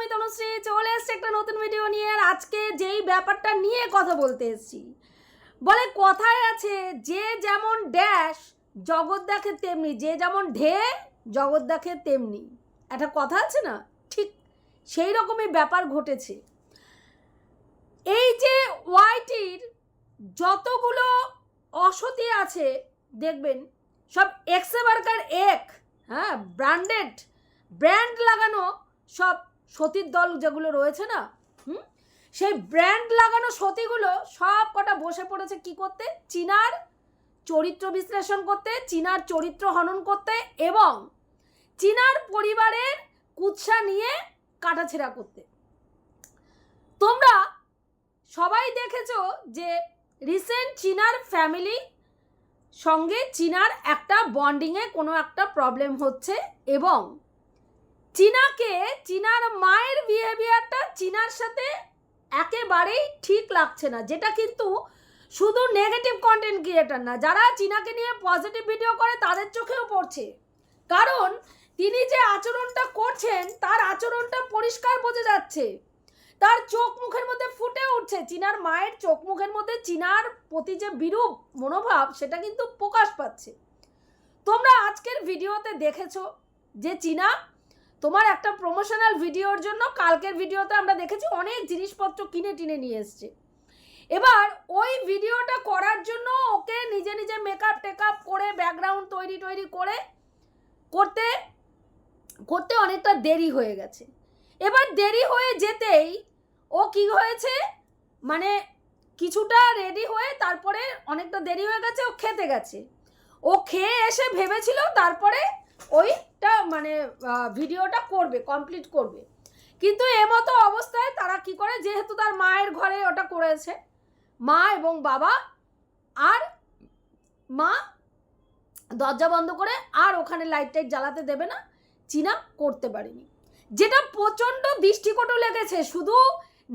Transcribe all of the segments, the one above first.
আমি তনুশ্রী চলে এসছি একটা নতুন ভিডিও নিয়ে, আর আজকে যেই ব্যাপারটা নিয়ে কথা বলতে এসেছি, বলে কথায় আছে, যে যেমন ড্যাশ জগৎ দেখে তেমনি, যে যেমন ঢে জগৎ দেখে তেমনি। একটা কথা আছে না? ঠিক সেই রকমই ব্যাপার ঘটেছে। এই যে ওয়াইটির যতগুলো অসতি আছে, দেখবেন, সব এক্সে বার্কার এক হ্যাঁ ব্র্যান্ডেড ব্র্যান্ড লাগানো সব সতীর দল যেগুলো রয়েছে না, হুম? সেই ব্র্যান্ড লাগানো সতীগুলো সব কটা বসে পড়েছে কি করতে? চীনার চরিত্র বিশ্লেষণ করতে, চীনার চরিত্র হনন করতে এবং চীনার পরিবারের কুৎসা নিয়ে কাটাছেড়া করতে। তোমরা সবাই দেখেছ যে রিসেন্ট চীনার ফ্যামিলি সঙ্গে চীনার একটা বন্ডিংয়ে কোনো একটা প্রবলেম হচ্ছে এবং চীনাকে, চীনার মায়ের বিহেভিয়ারটা চীনার সাথে একেবারেই ঠিক লাগছে না, যেটা কিন্তু শুধু নেগেটিভ কন্টেন্ট ক্রিয়েটার না, যারা চীনাকে নিয়ে পজিটিভ ভিডিও করে তাদের চোখেও পড়ছে। কারণ তিনি যে আচরণটা করছেন, তার আচরণটা পরিষ্কার বোঝা যাচ্ছে। তার চোখ মুখের মধ্যে ফুটে উঠছে, চীনার মায়ের চোখ মুখের মধ্যে চীনার প্রতি যে বিরূপ মনোভাব, সেটা কিন্তু প্রকাশ পাচ্ছে। তোমরা আজকের ভিডিওতে দেখেছ যে চীনা তোমার একটা প্রমোশনাল ভিডিওর জন্য কালকের ভিডিওতে আমরা দেখেছি অনেক জিনিসপত্র কিনে টিনে নিয়ে এসছে। এবার ওই ভিডিওটা করার জন্য ওকে নিজে নিজে মেকআপ টেকআপ করে ব্যাকগ্রাউন্ড তৈরি তৈরি করে করতে করতে অনেকটা দেরি হয়ে গেছে। এবার দেরি হয়ে যেতেই ও কি হয়েছে? মানে কিছুটা রেডি হয়ে তারপরে অনেকটা দেরি হয়ে গেছে, ও খেতে গেছে। ও খেয়ে এসে ভেবেছিল তারপরে ওইটা মানে ভিডিওটা করবে কমপ্লিট করবে। কিন্তু এমতো অবস্থায় তারা কি করে? যেহেতু তার মায়ের ঘরে ওটা করেছে, মা এবং বাবা আর মা দরজা বন্ধ করে আর ওখানে লাইট টাইট জ্বালাতে দেবে না, চীনা করতে পারেনি। যেটা প্রচণ্ড দৃষ্টিকটু লেগেছে, শুধু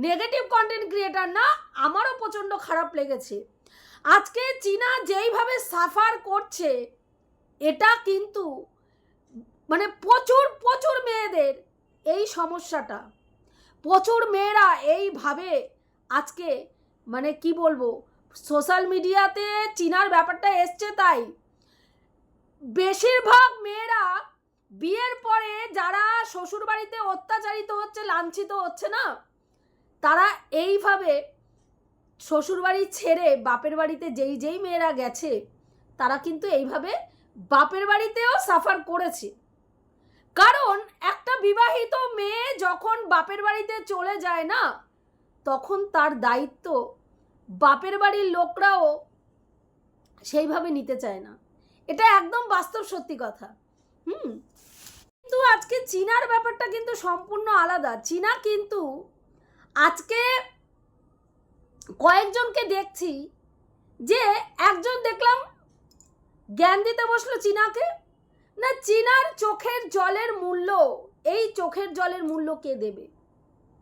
নেগেটিভ কন্টেন্ট ক্রিয়েটার না, আমারও প্রচণ্ড খারাপ লেগেছে। আজকে চীনা যেইভাবে সাফার করছে, এটা কিন্তু মানে প্রচুর প্রচুর মেয়েদের এই সমস্যাটা। প্রচুর মেয়েরা এইভাবে আজকে মানে কি বলব, সোশ্যাল মিডিয়াতে চিনার ব্যাপারটা এসছে তাই। বেশিরভাগ মেয়েরা বিয়ের পরে যারা শ্বশুরবাড়িতে অত্যাচারিত হচ্ছে, লাঞ্ছিত হচ্ছে না, তারা এইভাবে শ্বশুরবাড়ি ছেড়ে বাপের বাড়িতে যেই যেই মেয়েরা গেছে, তারা কিন্তু এইভাবে বাপের বাড়িতেও সাফার করেছে। কারণ একটা বিবাহিত মেয়ে যখন বাপের বাড়িতে চলে যায় না, তখন তার দায়িত্ব বাপের বাড়ির লোকরাও সেইভাবে নিতে চায় না। এটা একদম বাস্তব সত্যি কথা। হুম? কিন্তু আজকে চীনার ব্যাপারটা কিন্তু সম্পূর্ণ আলাদা। চীনা কিন্তু আজকে কয়েকজনকে দেখছি যে একজন দেখলাম জ্ঞান দিতে বসল চীনাকে না, চীনার চোখের জলের মূল্য, এই চোখের জলের মূল্য কে দেবে?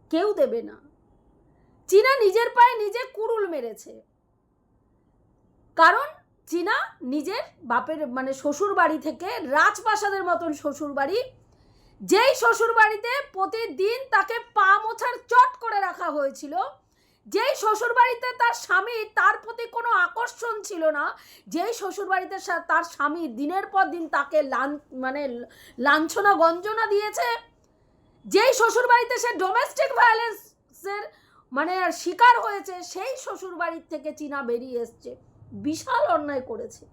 কেউ দেবে না। চীনা নিজের পায়ে নিজে কুড়ুল মেরেছে। কারণ চীনা নিজের বাপের মানে শ্বশুর বাড়ি থেকে রাজপ্রাসাদের মতন শ্বশুর বাড়ি, যেই শ্বশুর বাড়িতে প্রতিদিন তাকে পা মোছার চট করে রাখা হয়েছিল যেই শ্বশুর বাড়িতে তার স্বামী, তার প্রতি কোনো আকর্ষণ ছিল না, যেই শ্বশুর বাড়িতে তার স্বামী দিনের পর দিন তাকে লান মানে লাঞ্ছনা, গঞ্জনা দিয়েছে, যেই শ্বশুর বাড়িতে সে ডোমেস্টিক ভায়োলেন্সের মানে শিকার হয়েছে, সেই শ্বশুর বাড়ির থেকে চীনা বেরিয়ে এসছে। বিশাল অন্যায় করেছে।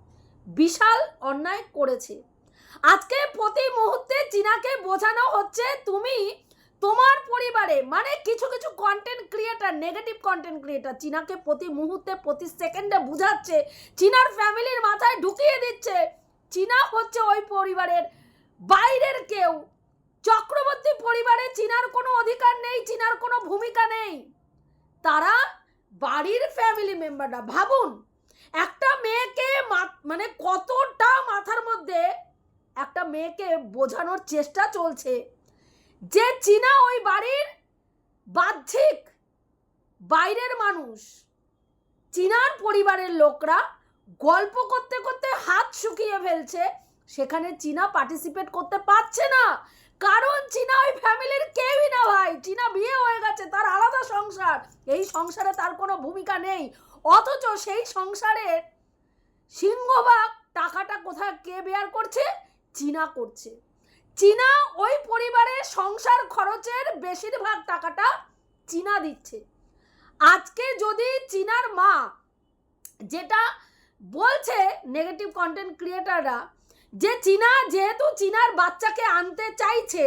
বিশাল অন্যায় করেছে। আজকে প্রতি মুহূর্তে চীনাকে বোঝানো হচ্ছে, তুমি তোমার পরিবারে মানে কিছু কিছু content creator negative content creator চীনাকে প্রতি মুহূর্তে, প্রতি সেকেন্ডে বুঝাচ্ছে, চীনার ফ্যামিলির মাথায় ঢুকিয়ে দিচ্ছে। চীনা হচ্ছে ওই পরিবারের বাইরের কেউ। চক্রবর্তী পরিবারে চীনার কোনো অধিকার নেই, চীনার কোনো ভূমিকা নেই। তারা বাড়ির ফ্যামিলি মেম্বাররা ভাবুন, একটা মেয়েকে মানে কতটা মাথার মধ্যে একটা মেয়েকে বোঝানোর চেষ্টা চলছে। যে চীনা ওই বাড়ির বাহ্যিক বাইরের মানুষ, চীনার পরিবারের লোকরা গল্প করতে করতে হাত শুকিয়ে ফেলছে, সেখানে চীনা পার্টিসিপেট করতে পারছে না। কারণ চীনা ওই ফ্যামিলির কেউই না ভাই। চীনা বিয়ে হয়ে গেছে, তার আলাদা সংসার। এই সংসারে তার কোনো ভূমিকা নেই। অথচ সেই সংসারের সিংহভাগ টাকাটা কোথায় কে বেয়ার করছে? চীনা করছে। চীনা ওই পরিবারের সংসার খরচের বেশিরভাগ টাকাটা চীনা দিচ্ছে। আজকে যদি চীনার মা যেটা বলছে নেগেটিভ কন্টেন্ট ক্রিয়েটাররা যে চীনা যেহেতু চীনার বাচ্চাকে আনতে চাইছে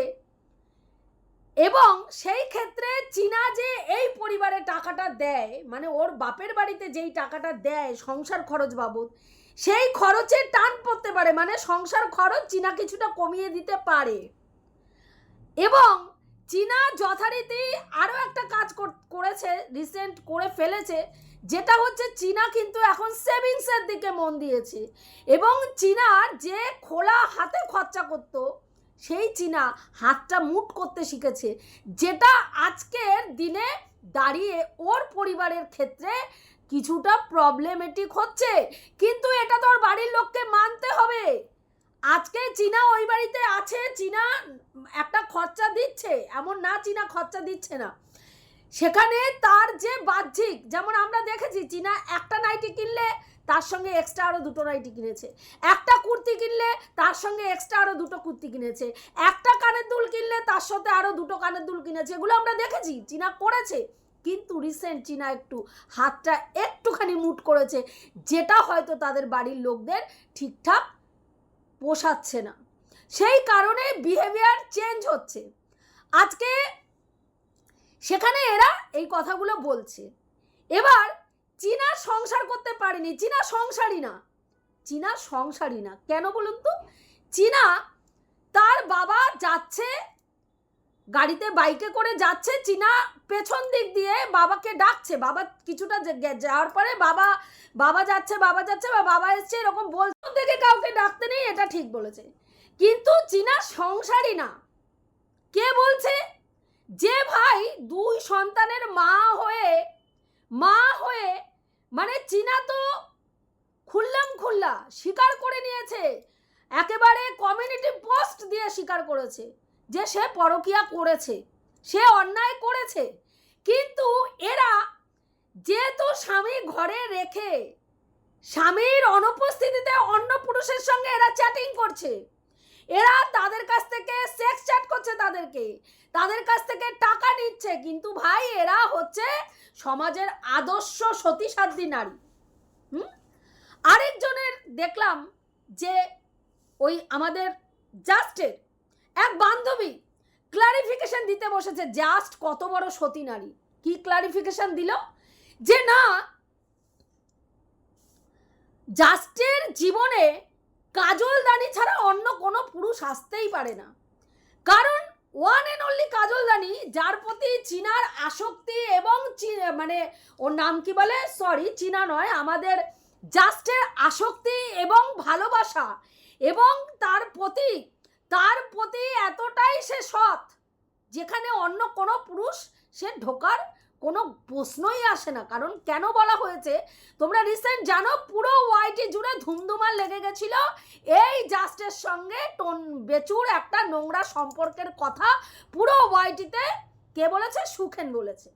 এবং সেই ক্ষেত্রে চীনা যে এই পরিবারে টাকাটা দেয় মানে ওর বাপের বাড়িতে যেই টাকাটা দেয় সংসার খরচ বাবদ সেই খরচে টান পড়তে পারে মানে সংসার খরচ চীনা কিছুটা কমিয়ে দিতে পারে। এবং চীনা যথারীতি আরও একটা কাজ কর- করেছে রিসেন্ট করে ফেলেছে, যেটা হচ্ছে চীনা কিন্তু এখন সেভিংসের দিকে মন দিয়েছে। এবং চীনার যে খোলা হাতে খরচা করতো, সেই চীনা হাতটা মুট করতে শিখেছে, যেটা আজকের দিনে দাঁড়িয়ে ওর পরিবারের ক্ষেত্রে কিছুটা প্রবলেমেটিক হচ্ছে, কিন্তু এটা তোর বাড়ির লোককে মানতে হবে। আজকে চীনা ওই বাড়িতে আছে, চীনা একটা খরচা দিচ্ছে, এমন না চীনা খরচা দিচ্ছে না। সেখানে তার যে বাহ্যিক, যেমন আমরা দেখেছি, চীনা একটা নাইটি কিনলে তার সঙ্গে এক্সট্রা আরও দুটো নাইটি কিনেছে। একটা কুর্তি কিনলে তার সঙ্গে এক্সট্রা আরও দুটো কুর্তি কিনেছে। একটা কানের দুল কিনলে তার সাথে আরও দুটো কানের দুল কিনেছে। এগুলো আমরা দেখেছি, চীনা করেছে। কিন্তু রিসেন্ট চীনা একটু হাতটা একটুখানি মুট করেছে, যেটা হয়তো তাদের বাড়ির লোকদের ঠিকঠাক পোষাচ্ছে না। সেই কারণে বিহেভিয়ার চেঞ্জ হচ্ছে। আজকে সেখানে এরা এই কথাগুলো বলছে। এবার চীনা সংসার করতে পারেনি, চীনা সংসারই না। চীনা সংসারই না। কেন বলুন তো? চীনা তার বাবা যাচ্ছে গাড়িতে বাইকে করে যাচ্ছে, চীনা পেছন দিক দিয়ে বাবাকে ডাকছে। বাবা কিছুটা যাওয়ার পরে বাবা বাবা যাচ্ছে বাবা যাচ্ছে, বা বাবা এসছে, এরকম বলছে থেকে কাউকে ডাকতে নেই, এটা ঠিক বলেছে। কিন্তু চীনা সংসারই না। কে বলছে? যে ভাই দুই সন্তানের মা হয়ে মা হয়ে মানে চীনা তো খুললাম খুল্লা স্বীকার করে নিয়েছে। একেবারে কমিউনিটি পোস্ট দিয়ে স্বীকার করেছে। যে সে পরকিয়া করেছে, সে অন্যায় করেছে। কিন্তু এরা যেহেতু স্বামী ঘরে রেখে স্বামীর অনুপস্থিতিতে অন্য পুরুষের সঙ্গে এরা চ্যাটিং করছে, এরা তাদের কাছ থেকে সেক্স চ্যাট করছে তাদেরকে, তাদের কাছ থেকে টাকা নিচ্ছে। কিন্তু ভাই, এরা হচ্ছে সমাজের আদর্শ সতীসাধ্যী নারী। হুম? আরেকজনের দেখলাম যে ওই আমাদের জাস্টের এক বান্ধবী ক্লারিফিকেশন দিতে বসেছে, জাস্ট কত বড় সতী নারী? কি ক্লারিফিকেশন দিল? যে না, জাস্টের জীবনে কাজল দানি ছাড়া অন্য কোনো পুরুষ আসতেই পারে না। কারণ one and only Kajal Dani, যার প্রতি চীনার আসক্তি এবং মানে ওর নাম কি বলে? সরি চীনা নয়, আমাদের জাস্টের আসক্তি এবং ভালোবাসা এবং তার প্রতি তার প্রতি এতটাই সে সৎ, যেখানে অন্য কোনো পুরুষ সে ঢোকার কোনো প্রশ্নই আসে না। কারণ কেন বলা হয়েছে, তোমরা রিসেন্ট জানো, পুরো ওয়াইটি জুড়ে ধুমধুমার লেগে গেছিল এই জাস্টের সঙ্গে টোন বেচুর একটা নোংরা সম্পর্কের কথা পুরো ওয়াইটিতে কে বলেছে? সুখেন বলেছে।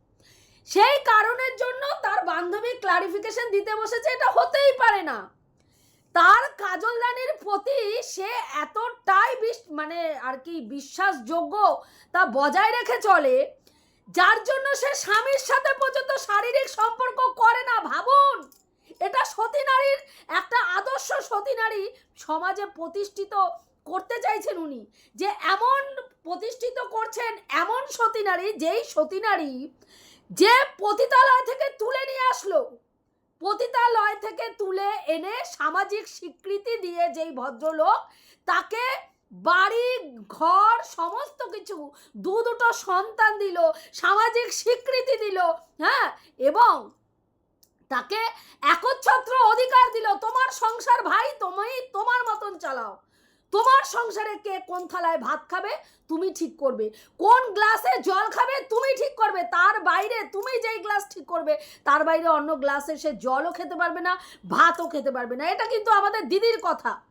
সেই কারণের জন্য তার বান্ধবী ক্লারিফিকেশন দিতে বসেছে, এটা হতেই পারে না। তার কাজল রানীর প্রতি সে এতটাই বিশ- মানে আর কি বিশ্বাসযোগ্য তা বজায় রেখে চলে, যার জন্য সে স্বামীর সাথে পর্যন্ত শারীরিক সম্পর্ক করে না, ভাবুন। এটা সতী নারীর একটা আদর্শ সতী নারী সমাজে প্রতিষ্ঠিত করতে চাইছেন উনি, যে এমন প্রতিষ্ঠিত করছেন এমন সতী নারী, যেই সতী নারী যে পতিতালয় থেকে তুলে নিয়ে আসলো। পতিতালয় থেকে তুলে এনে সামাজিক স্বীকৃতি দিয়ে যেই ভদ্রলোক, তাকে বাড়ি, ঘর, সমস্ত কিছু দু দুটো সন্তান দিল, সামাজিক স্বীকৃতি দিল হ্যাঁ? এবং তাকে একচ্ছত্র অধিকার দিল, তোমার সংসার ভাই, তুমি তোমার মতন চালাও। তোমার সংসারে কে কোন থালায় ভাত খাবে, তুমি ঠিক করবে। কোন গ্লাসে জল খাবে, তুমি ঠিক করবে। তার বাইরে তুমি যেই গ্লাস ঠিক করবে, তার বাইরে অন্য গ্লাসে সে জলও খেতে পারবে না, ভাতও খেতে পারবে না। এটা কিন্তু আমাদের দিদির কথা।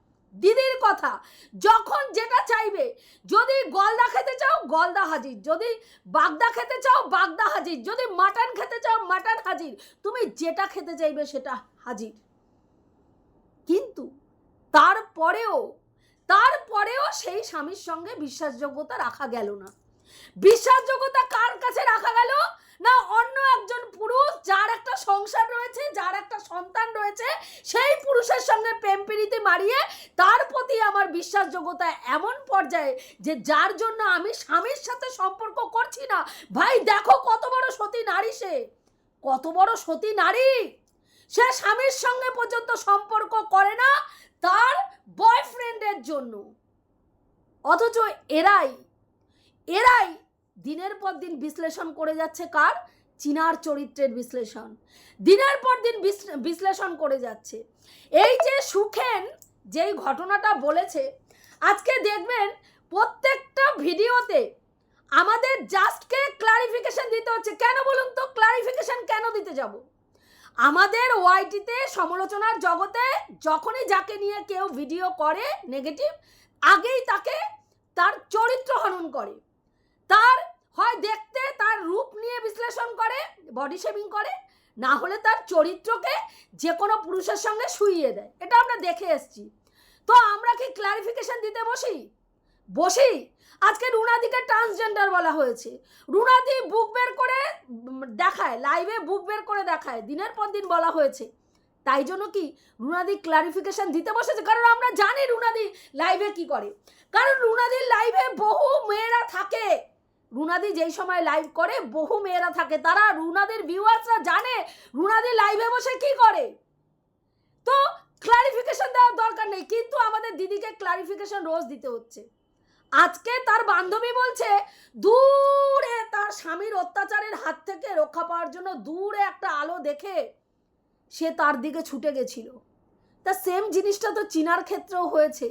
দিদির কথা। যখন যেটা চাইবে, যদি গলদা খেতে চাও, গলদা হাজির। যদি বাগদা খেতে চাও, বাগদা হাজির। যদি মাটন খেতে চাও, মাটন হাজির। তুমি যেটা খেতে চাইবে, সেটা হাজির। কিন্তু তারপরেও তারপরেও সেই স্বামীর সঙ্গে বিশ্বাসযোগ্যতা রাখা গেল না। বিশ্বাসযোগ্যতা কার কাছে রাখা গেল? না অন্য একজন পুরুষ যার একটা সংসার রয়েছে, যার একটা সন্তান রয়েছে, সেই পুরুষের সঙ্গে প্রেম প্রীতি মারিয়ে তার প্রতি আমার বিশ্বাসযোগ্যতা এমন পর্যায়ে যে যার জন্য আমি স্বামীর সাথে সম্পর্ক করছি না। ভাই, দেখো কত বড় সতী নারী সে। কত বড় সতী নারী। সে স্বামীর সঙ্গে পর্যন্ত সম্পর্ক করে না তার বয়ফ্রেন্ডের জন্য। অথচ এরাই এরাই দিনের পর দিন বিশ্লেষণ করে যাচ্ছে কার? চীনার চরিত্রের বিশ্লেষণ। দিনের পর দিন বিশ্লে- বিশ্লেষণ করে যাচ্ছে। এই যে সুখেন, যেই ঘটনাটা বলেছে, আজকে দেখবেন প্রত্যেকটা ভিডিওতে আমাদের জাস্টকে ক্লারিফিকেশন দিতে হচ্ছে। কেন বলুন তো? ক্লারিফিকেশন কেন দিতে যাব? আমাদের ওয়াইটিতে সমালোচনার জগতে যখনই যাকে নিয়ে কেউ ভিডিও করে নেগেটিভ আগেই তাকে তার চরিত্র হনন করে। তার হয় দেখতে, তার রূপ নিয়ে বিশ্লেষণ করে বডি শেভিং করে, না হলে তার চরিত্রকে যে কোনো পুরুষের সঙ্গে শুইয়ে দেয়। এটা আমরা দেখে এসছি। তো আমরা কি ক্লারিফিকেশন দিতে বসি? বসি আজকে রুনাদিকে ট্রান্সজেন্ডার বলা হয়েছে। রুনাদি বুক বের করে দেখায় লাইভে বুক বের করে দেখায়, দিনের পর দিন বলা হয়েছে। তাই জন্য কি রুনাদি ক্লারিফিকেশান দিতে বসেছে? কারণ আমরা জানি রুনাদি লাইভে কি করে। কারণ রুনাদির লাইভে বহু মেয়েরা থাকে। রুনাদি যেই সময় লাইভ করে, বহু মেয়েরা থাকে। তারা রুনাদের ভিউয়ার্সরা জানে রুনাদি লাইভে বসে কি করে। তো ক্লারিফিকেশান দেওয়ার দরকার নেই, কিন্তু আমাদের দিদিকে ক্লারিফিকেশন রোজ দিতে হচ্ছে। আজকে তার বান্ধবী বলছে, দূরে তার স্বামীর অত্যাচারের হাত থেকে রক্ষা পাওয়ার জন্য দূরে একটা আলো দেখে সে তার দিকে ছুটে গেছিল। তা সেম জিনিসটা তো চিনার ক্ষেত্রেও হয়েছে।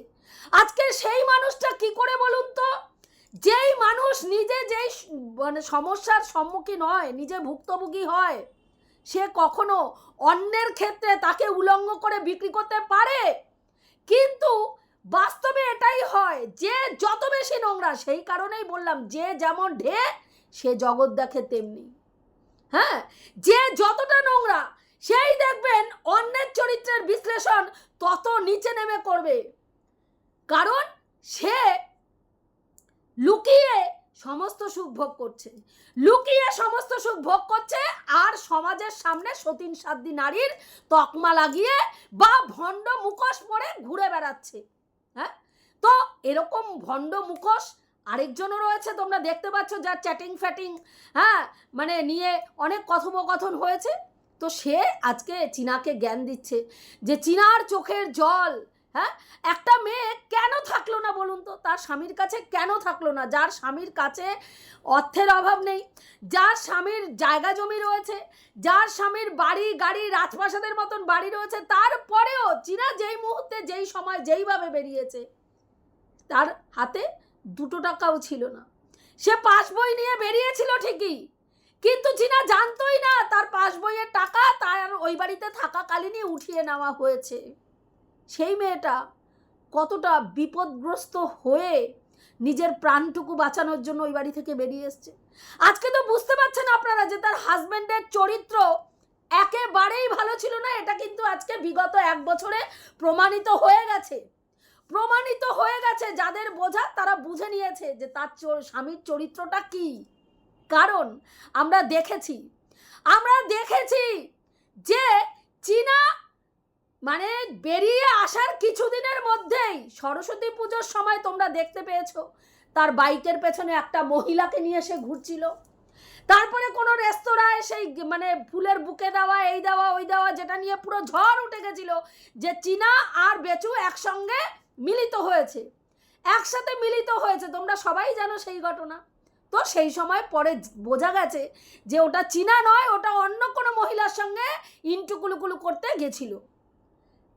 আজকে সেই মানুষটা কি করে বলুন তো? যেই মানুষ নিজে যেই মানে সমস্যার সম্মুখীন হয়, নিজে ভুক্তভোগী হয়, সে কখনো অন্যের ক্ষেত্রে তাকে উলঙ্গ করে বিক্রি করতে পারে? কিন্তু বাস্তবে এটাই হয়, যে যত বেশি নোংরা, সেই কারণেই বললাম, যে যেমন ঢে সে জগৎ দেখে তেমনি। হ্যাঁ? যে যতটা নোংরা, সেই দেখবেন অন্যের চরিত্রের বিশ্লেষণ তত নিচে নেমে করবে কারণ সে লুকিয়ে সমস্ত সুখ ভোগ করছে। লুকিয়ে সমস্ত সুখ ভোগ করছে আর সমাজের সামনে সতীন সাদ্দি নারীর তকমা লাগিয়ে বা ভণ্ড মুখোশ পরে ঘুরে বেড়াচ্ছে। হ্যাঁ? তো এরকম ভণ্ড মুখোশ আরেকজনও রয়েছে, তোমরা দেখতে পাচ্ছ যার চ্যাটিং ফ্যাটিং হ্যাঁ? মানে নিয়ে অনেক কথোপকথন হয়েছে। তো সে আজকে চীনাকে জ্ঞান দিচ্ছে যে চীনার চোখের জল হ্যাঁ? একটা মেয়ে কেন থাকল না বলুন তো? তার স্বামীর কাছে কেন থাকল না? যার স্বামীর কাছে অর্থের অভাব নেই, যার স্বামীর জায়গা জমি রয়েছে, যার স্বামীর বাড়ি, গাড়ি, রাজপ্রাসাদের মতন বাড়ি রয়েছে, তারপরেও চীনা যেই মুহূর্তে, যেই সময়, যেইভাবে বেরিয়েছে, তার হাতে দুটো টাকাও ছিল না। সে পাস বই নিয়ে বেরিয়েছিল ঠিকই, কিন্তু চীনা জানতোই না তার পাস বইয়ের টাকা তার ওই বাড়িতে থাকাকালীনই উঠিয়ে নেওয়া হয়েছে। সেই মেয়েটা কতটা বিপদগ্রস্ত হয়ে নিজের প্রাণটুকু বাঁচানোর জন্য ওই বাড়ি থেকে বেরিয়ে এসছে। আজকে তো বুঝতে পারছেন আপনারা যে তার হাজবেন্ডের চরিত্র একেবারেই ভালো ছিল না, এটা কিন্তু আজকে বিগত এক বছরে প্রমাণিত হয়ে গেছে। প্রমাণিত হয়ে গেছে, যাদের বোঝা তারা বুঝে নিয়েছে যে তার স্বামীর চরিত্রটা কি। কারণ আমরা দেখেছি আমরা দেখেছি যে চীনা মানে বেরিয়ে আসার কিছুদিনের মধ্যেই সরস্বতী পুজোর সময় তোমরা দেখতে পেয়েছ। তার বাইকের পেছনে একটা মহিলাকে নিয়ে সে ঘুরছিল। তারপরে কোনো রেস্তোরাঁয় সেই মানে ফুলের বুকে দেওয়া, এই দেওয়া, ওই দেওয়া যেটা নিয়ে পুরো ঝড় উঠে গেছিল যে চীনা আর বেচু একসঙ্গে মিলিত হয়েছে। একসাথে মিলিত হয়েছে, তোমরা সবাই জানো সেই ঘটনা। তো সেই সময় পরে বোঝা গেছে যে ওটা চীনা নয়, ওটা অন্য কোনো মহিলার সঙ্গে ইন্টুকুলুকুলু করতে গেছিল।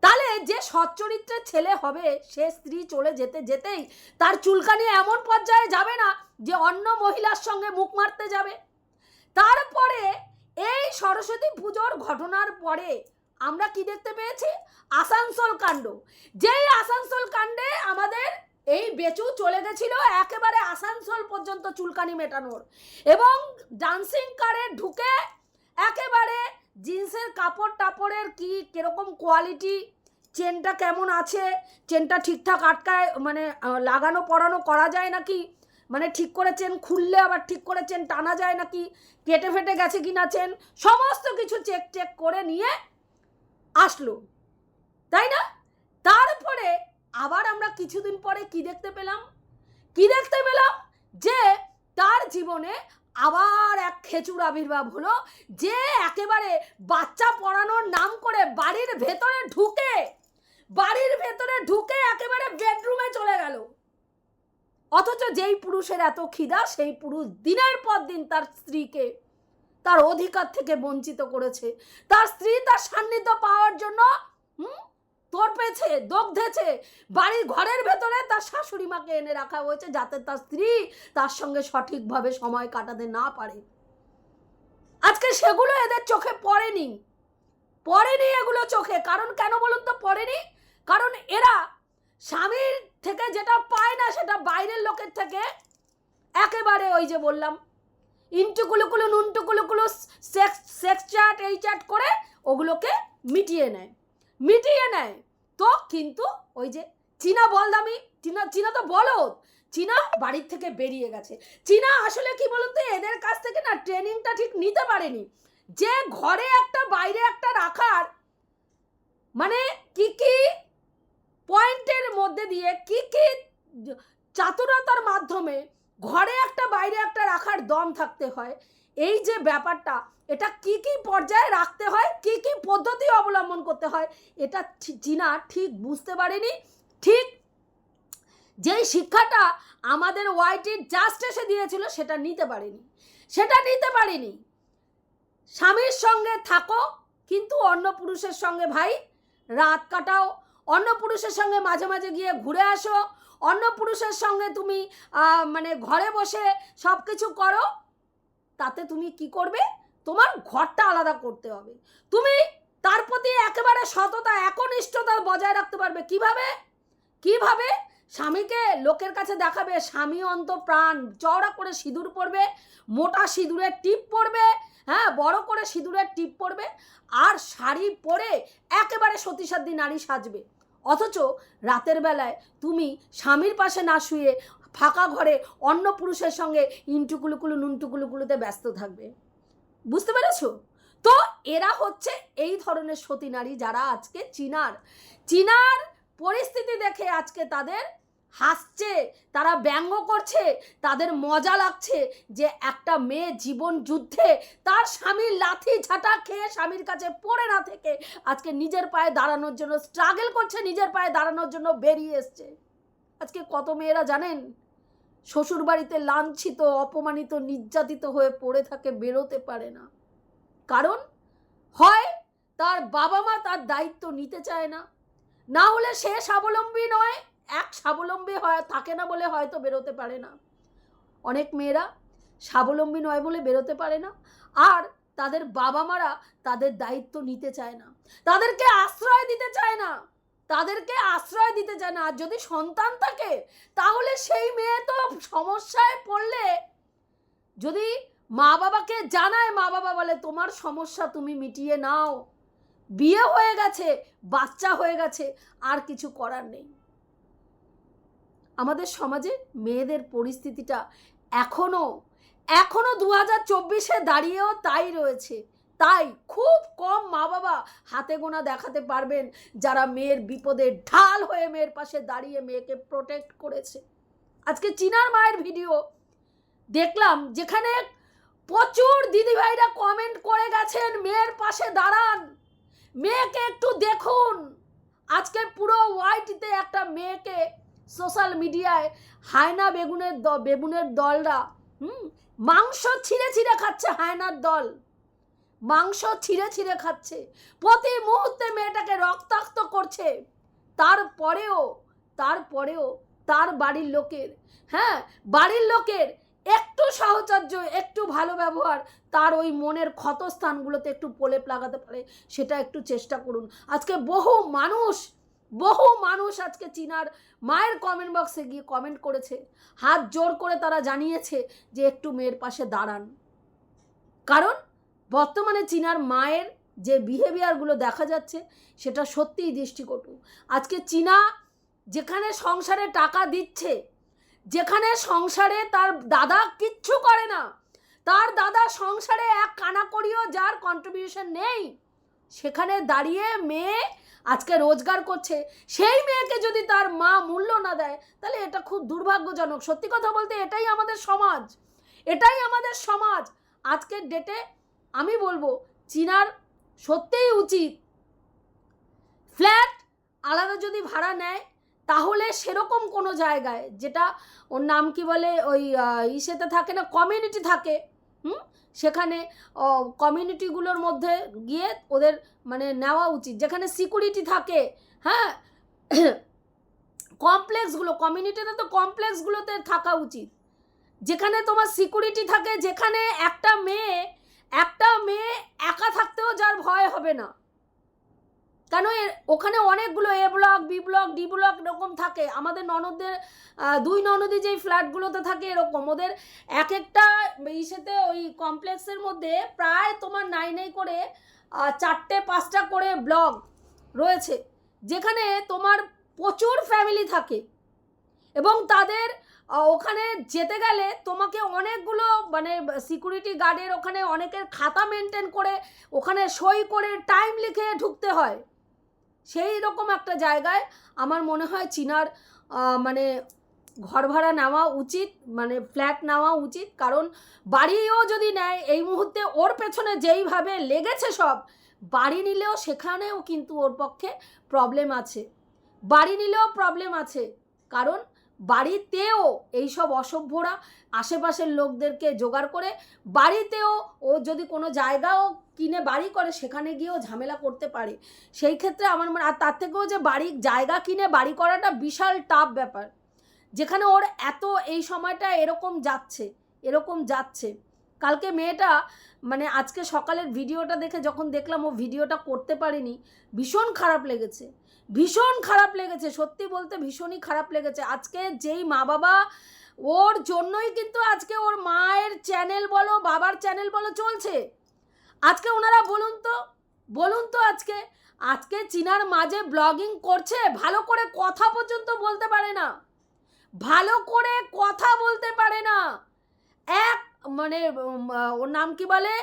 তাহলে যে সচ্চরিত্রের ছেলে হবে, সে স্ত্রী চলে যেতে যেতেই তার চুলকানি এমন পর্যায়ে যাবে না যে অন্য মহিলার সঙ্গে মুখ মারতে যাবে। তারপরে এই সরস্বতী পুজোর ঘটনার পরে আমরা কি দেখতে পেয়েছি? আসানসোল কাণ্ড। যেই আসানসোল কাণ্ডে আমাদের এই বেচু চলে গেছিল, একেবারে আসানসোল পর্যন্ত চুলকানি মেটানোর। এবং ডান্সিং কারে ঢুকে একেবারে জিন্সের কাপড় টাপড়ের কি, কীরকম কোয়ালিটি চেনটা কেমন আছে? চেনটা ঠিকঠাক আটকায় মানে লাগানো পরানো করা যায় নাকি? মানে ঠিক করে চেন খুললে আবার ঠিক করে চেন টানা যায় নাকি? কেটে ফেটে গেছে কিনা চেন? সমস্ত কিছু চেক চেক করে নিয়ে আসলো। তাই না? তারপরে আবার আমরা কিছুদিন পরে কি দেখতে পেলাম? কি দেখতে পেলাম? যে তার জীবনে আবার এক খেচুর আবির্ভাব হলো, যে একেবারে বাচ্চা পড়ানোর নাম করে বাড়ির ভেতরে ঢুকে, বাড়ির ভেতরে ঢুকে একেবারে বেডরুমে চলে গেল। অথচ যেই পুরুষের এত খিদা, সেই পুরুষ দিনের পর দিন তার স্ত্রীকে, তার অধিকার থেকে বঞ্চিত করেছে। তার স্ত্রী তার সান্নিধ্য পাওয়ার জন্য, হুম? তোর পেয়েছে দগ্ধেছে বাড়ির ঘরের ভেতরে তার শাশুড়ি মাকে এনে রাখা হয়েছে যাতে তার স্ত্রী তার সঙ্গে সঠিকভাবে সময় কাটাতে না পারে। আজকে সেগুলো এদের চোখে পড়েনি। পড়েনি এগুলো চোখে। কারণ কেন বলুন তো পড়েনি? কারণ এরা স্বামীর থেকে যেটা পায় না সেটা বাইরের লোকের থেকে একেবারে ওই যে বললাম, ইন্টুকুলুকুলু নুনটুকুলুকুলু সেক্স সেক্স চ্যাট এই চ্যাট করে ওগুলোকে মিটিয়ে নেয়। মিটিয়ে নেয়। তো কিন্তু ওই যে চীনা বল দামি, চীনা চীনা তো বলদ, চীনা বাড়ির থেকে বেরিয়ে গেছে। চীনা আসলে কি বলুন তো, এদের কাছ থেকে না ট্রেনিংটা ঠিক নিতে পারেনি। যে ঘরে একটা, বাইরে একটা রাখার মানে কি কি পয়েন্টের মধ্যে দিয়ে কি কি চাতুরতার মাধ্যমে ঘরে একটা, বাইরে একটা রাখার দম থাকতে হয় এই যে ব্যাপারটা, এটা কি কি পর্যায়ে রাখতে হয়, কি কি পদ্ধতি অবলম্বন করতে হয়, এটা চীনা ঠিক বুঝতে পারেনি। ঠিক যেই শিক্ষাটা আমাদের ওয়াইটির জাস্ট এসে দিয়েছিল, সেটা নিতে পারেনি। সেটা নিতে পারেনি। স্বামীর সঙ্গে থাকো, কিন্তু অন্য পুরুষের সঙ্গে ভাই, রাত কাটাও। অন্য পুরুষের সঙ্গে মাঝে মাঝে গিয়ে ঘুরে আসো। অন্য পুরুষের সঙ্গে তুমি মানে ঘরে বসে সব কিছু করো। তাতে তুমি কি করবে? তোমার ঘরটা আলাদা করতে হবে। তুমি তার প্রতি একেবারে সততা, একনিষ্ঠতা বজায় রাখতে পারবে। কীভাবে? কীভাবে? স্বামীকে লোকের কাছে দেখাবে, স্বামী অন্ত প্রাণ চওড়া করে সিঁদুর পরবে, মোটা সিঁদুরের টিপ পরবে হ্যাঁ বড় করে সিঁদুরের টিপ পরবে, আর শাড়ি পরে একেবারে সতীসাধ্যী নারী সাজবে। অথচ রাতের বেলায় তুমি স্বামীর পাশে না শুয়ে ফাঁকা ঘরে অন্য পুরুষের সঙ্গে ইন্টুকুলুকুলু নুনটুকুলুকুলুতে ব্যস্ত থাকবে। বুঝতে পেরেছ? তো এরা হচ্ছে এই ধরনের সতী নারী যারা আজকে চিনার চিনার পরিস্থিতি দেখে আজকে তাদের হাসছে, তারা ব্যঙ্গ করছে, তাদের মজা লাগছে যে একটা মেয়ে জীবন যুদ্ধে তার স্বামীর লাথি ঝাঁটা খেয়ে স্বামীর কাছে পড়ে না থেকে আজকে নিজের পায়ে দাঁড়ানোর জন্য স্ট্রাগল করছে নিজের পায়ে দাঁড়ানোর জন্য বেরিয়ে এসছে। আজকে কত মেয়েরা জানেন? শ্বশুর বাড়িতে লাঞ্ছিত, অপমানিত, নির্যাতিত হয়ে পড়ে থাকে বেরোতে পারে না। কারণ? হয় তার বাবা মা তার দায়িত্ব নিতে চায় না। না হলে সে স্বাবলম্বী নয়, এক স্বাবলম্বী হয়, থাকে না বলে হয়তো বেরোতে পারে না। অনেক মেয়েরা স্বাবলম্বী নয় বলে বেরোতে পারে না। আর তাদের বাবা মারা তাদের দায়িত্ব নিতে চায় না। তাদেরকে আশ্রয় দিতে চায় না। তাদেরকে আশ্রয় দিতে চায় না। আর যদি সন্তান থাকে, তাহলে সেই মেয়ে তো সমস্যায় পড়লে যদি মা বাবাকে জানায় মা বাবা বলে, তোমার সমস্যা তুমি মিটিয়ে নাও। বিয়ে হয়ে গেছে, বাচ্চা হয়ে গেছে, আর কিছু করার নেই। আমাদের সমাজে মেয়েদের পরিস্থিতিটা এখনও এখনও দু হাজার চব্বিশে দাঁড়িয়েও তাই রয়েছে। তাই খুব কম মা বাবা হাতে গোনা দেখাতে পারবেন যারা মেয়ের বিপদে ঢাল হয়ে মেয়ের পাশে দাঁড়িয়ে মেয়েকে প্রোটেক্ট করেছে। আজকে চিনার মায়ের ভিডিও দেখলাম যেখানে প্রচুর দিদিভাইরা কমেন্ট করে গেছেন মেয়ের পাশে দাঁড়ান, মেয়েকে একটু দেখুন। আজকে পুরো ওয়াইটিতে একটা মেয়েকে সোশ্যাল মিডিয়ায় হায়না বেগুনের বেগুনের দলরা, হুম, মাংস ছিঁড়ে ছিঁড়ে খাচ্ছে হায়নার দল। মাংস ছিঁড়ে ছিঁড়ে খাচ্ছে। প্রতি মুহূর্তে মেয়েটাকে রক্তাক্ত করছে। তারপরেও তারপরেও তার বাড়ির লোকের হ্যাঁ বাড়ির লোকের একটু সাহচর্য, একটু ভালো ব্যবহার তার ওই মনের ক্ষতস্থানগুলোতে একটু প্রলেপ লাগাতে পারে, সেটা একটু চেষ্টা করুন। আজকে বহু মানুষ বহু মানুষ আজকে চীনার মায়ের কমেন্ট বক্সে গিয়ে কমেন্ট করেছে। হাত জোর করে তারা জানিয়েছে যে একটু মেয়ের পাশে দাঁড়ান। কারণ বর্তমানে চীনার মায়ের যে বিহেভিয়ারগুলো দেখা যাচ্ছে, সেটা সত্যিই দৃষ্টিকটু। আজকে চীনা যেখানে সংসারে টাকা দিচ্ছে, যেখানে সংসারে তার দাদা কিচ্ছু করে না, তার দাদা সংসারে এক কানাকড়িও যার কন্ট্রিবিউশন নেই, সেখানে দাঁড়িয়ে মেয়ে আজকে রোজগার করছে। সেই মেয়েকে যদি তার মা মূল্য না দেয়, তাহলে এটা খুব দুর্ভাগ্যজনক। সত্যি কথা বলতে এটাই আমাদের সমাজ। এটাই আমাদের সমাজ। আজকের ডেটে আমি বলব, চীনার সত্যিই উচিত। ফ্ল্যাট আলাদা যদি ভাড়া নেয়, তাহলে সেরকম কোনো জায়গায়, যেটা ওর নাম কি বলে, ওই ইসেতে থাকে না কমিউনিটি থাকে, হুম? সেখানে কমিউনিটিগুলোর মধ্যে গিয়ে ওদের মানে নেওয়া উচিত। যেখানে সিকিউরিটি থাকে হ্যাঁ? কমপ্লেক্সগুলো কমিউনিটিতে তো কমপ্লেক্সগুলোতে থাকা উচিত। যেখানে তোমার সিকিউরিটি থাকে, যেখানে একটা মেয়ে একটা মেয়ে একা থাকতেও যার ভয় হবে না। কেন ওখানে অনেকগুলো A block B block D block এরকম থাকে। আমাদের ননদদের দুই ননদি যেই ফ্ল্যাটগুলোতে থাকে এরকম। ওদের এক একটা ইসেতে ওই কমপ্লেক্সের মধ্যে প্রায় তোমার নাই নাই করে চারটে, পাঁচটা করে ব্লক রয়েছে। যেখানে তোমার প্রচুর ফ্যামিলি থাকে। এবং তাদের ওখানে যেতে গেলে তোমাকে অনেকগুলো মানে সিকিউরিটি গার্ডের ওখানে অনেকের খাতা মেনটেন করে, ওখানে সই করে টাইম লিখে ঢুকতে হয়। সেই রকম একটা জায়গায় আমার মনে হয় চীনার মানে ঘর ভাড়া নেওয়া উচিত মানে ফ্ল্যাট নেওয়া উচিত। কারণ বাড়িও যদি নেয়, এই মুহূর্তে ওর পেছনে যেইভাবে লেগেছে সব, বাড়ি নিলেও সেখানেও কিন্তু ওর পক্ষে প্রবলেম আছে। বাড়ি নিলেও প্রবলেম আছে। কারণ বাড়িতেও এইসব অসভ্যরা আশেপাশের লোকদেরকে জোগাড় করে বাড়িতেও ও যদি কোনো জায়গাও কিনে বাড়ি করে, সেখানে গিয়েও ঝামেলা করতে পারে। সেই ক্ষেত্রে আমার মনে, আর তার থেকেও যে বাড়ি, জায়গা কিনে বাড়ি করাটা বিশাল টাফ ব্যাপার। যেখানে ওর এত এই সময়টা এরকম যাচ্ছে এরকম যাচ্ছে। কালকে মেয়েটা মানে আজকে সকালের ভিডিওটা দেখে যখন দেখলাম ও ভিডিওটা করতে পারেনি, ভীষণ খারাপ লেগেছে। ভীষণ খারাপ লেগেছে, সত্যি বলতে ভীষণই খারাপ লেগেছে। আজকে যেই মা বাবা, ওর জন্যই কিন্তু আজকে ওর মায়ের চ্যানেল বলো, বাবার চ্যানেল বলো চলছে। আজকে ওনারা বলুন তো বলুন তো আজকে আজকে চীনার মাঝে ব্লগিং করছে, ভালো করে কথা পর্যন্ত বলতে পারে না। ভালো করে কথা বলতে পারে না। এক মানে ওর নাম কি বলে?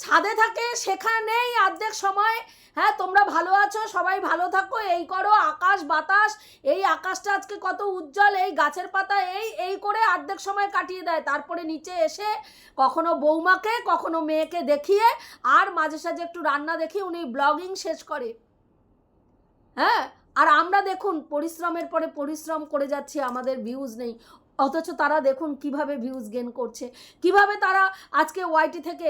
ছাদে থাকে সেখানেই অর্ধেক সময়। হ্যাঁ তোমরা ভালো আছো, সবাই ভালো থাকো। এই করো, আকাশ, বাতাস, এই আকাশটা আজকে কত উজ্জ্বল, এই গাছের পাতা, এই এই করে অর্ধেক সময় কাটিয়ে দেয়। তারপরে নিচে এসে কখনো বৌমাকে, কখনো মেয়েকে দেখিয়ে, আর মাঝে সাঝে একটু রান্না দেখিয়ে উনি ব্লগিং শেষ করে। হ্যাঁ আর আমরা দেখুন, পরিশ্রমের পরে পরিশ্রম করে যাচ্ছি, আমাদের ভিউজ নেই। অথচ তারা দেখুন কীভাবে ভিউজ গেন করছে, কীভাবে তারা আজকে ওয়াইটি থেকে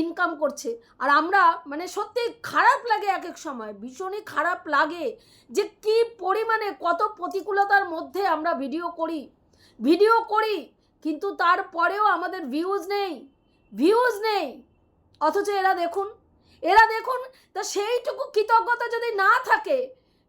ইনকাম করছে। আর আমরা মানে সত্যি খারাপ লাগে এক এক সময়, ভীষণই খারাপ লাগে যে কি পরিমাণে, কত প্রতিকূলতার মধ্যে আমরা ভিডিও করি। ভিডিও করি, কিন্তু তারপরেও আমাদের ভিউজ নেই ভিউজ নেই। অথচ এরা দেখুন এরা দেখুন, তা সেইটুকু কৃতজ্ঞতা যদি না থাকে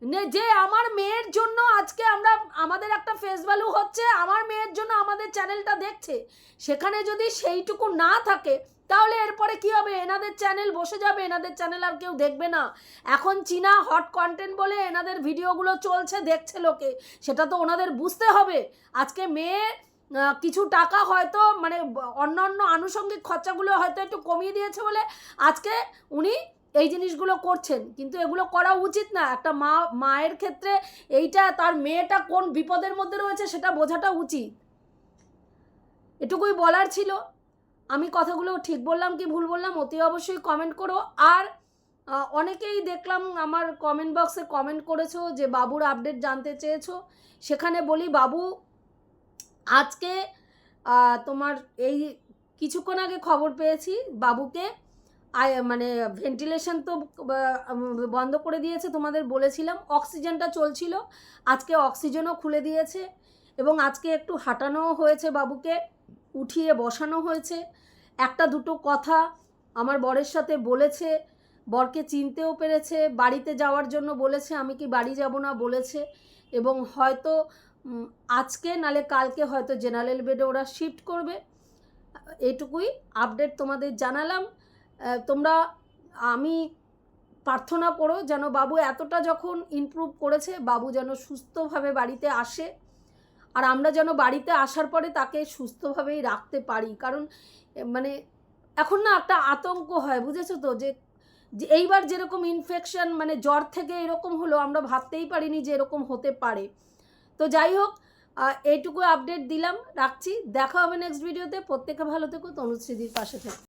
যে আমার মেয়ের জন্য আজকে আমরা, আমাদের একটা ফেস ভ্যালু হচ্ছে, আমার মেয়ের জন্য আমাদের চ্যানেলটা দেখছে, সেখানে যদি সেইটুকু না থাকে, তাহলে এরপরে কি হবে? এনাদের চ্যানেল বসে যাবে, এনাদের চ্যানেল আর কেউ দেখবে না। এখন চীনা হট কন্টেন্ট বলে এনাদের ভিডিওগুলো চলছে, দেখছে লোকে, সেটা তো ওনাদের বুঝতে হবে। আজকে মেয়ে কিছু টাকা হয়তো মানে ব- অন্যান্য আনুষঙ্গিক খরচাগুলো হয়তো একটু কমিয়ে দিয়েছে বলে, আজকে উনি এই জিনিসগুলো করছেন, কিন্তু এগুলো করা উচিত না। একটা মা, মায়ের ক্ষেত্রে এইটা, তার মেয়েটা কোন বিপদের মধ্যে রয়েছে সেটা বোঝাটা উচিত। এটুকুই বলার ছিল। আমি কথাগুলো ঠিক বললাম কি ভুল বললাম অতি অবশ্যই কমেন্ট করো। আর অনেকেই দেখলাম আমার কমেন্ট বক্সে কমেন্ট করেছ যে বাবুর আপডেট জানতে চেয়েছো। সেখানে বলি, বাবু, আজকে তোমার এই কিছুক্ষণ আগে খবর পেয়েছি বাবুকে। মানে ভেন্টিলেশন তো বন্ধ করে দিয়েছে, তোমাদের বলেছিলাম অক্সিজেনটা চলছিল, আজকে অক্সিজেনও খুলে দিয়েছে, এবং আজকে একটু হাঁটানোও হয়েছে বাবুকে, উঠিয়ে বসানো হয়েছে, একটা দুটো কথা আমার বরের সাথে বলেছে, বরকে চিনতেও পেরেছে, বাড়িতে যাওয়ার জন্য বলেছে, আমি কি বাড়ি যাব না বলেছে, এবং হয়তো আজকে নালে কালকে হয়তো জেনারেল বেডে ওরা শিফট করবে, এটুকুই আপডেট তোমাদের জানালাম তোমরা, আমি প্রার্থনা করো যেন বাবু এতটা যখন ইমপ্রুভ করেছে, বাবু যেন সুস্থভাবে বাড়িতে আসে। আর আমরা যেন বাড়িতে আসার পরে তাকে সুস্থভাবেই রাখতে পারি। কারণ মানে এখন না একটা আতঙ্ক হয়, বুঝেছ তো? যে এইবার যেরকম ইনফেকশন মানে জ্বর থেকে এরকম হলো, আমরা ভাবতেই পারিনি যে এরকম হতে পারে। তো যাই হোক এইটুকু আপডেট দিলাম, রাখছি। দেখা হবে নেক্সট ভিডিওতে প্রত্যেকে ভালো থেকো, তনুশ্রীদির পাশে থেকো।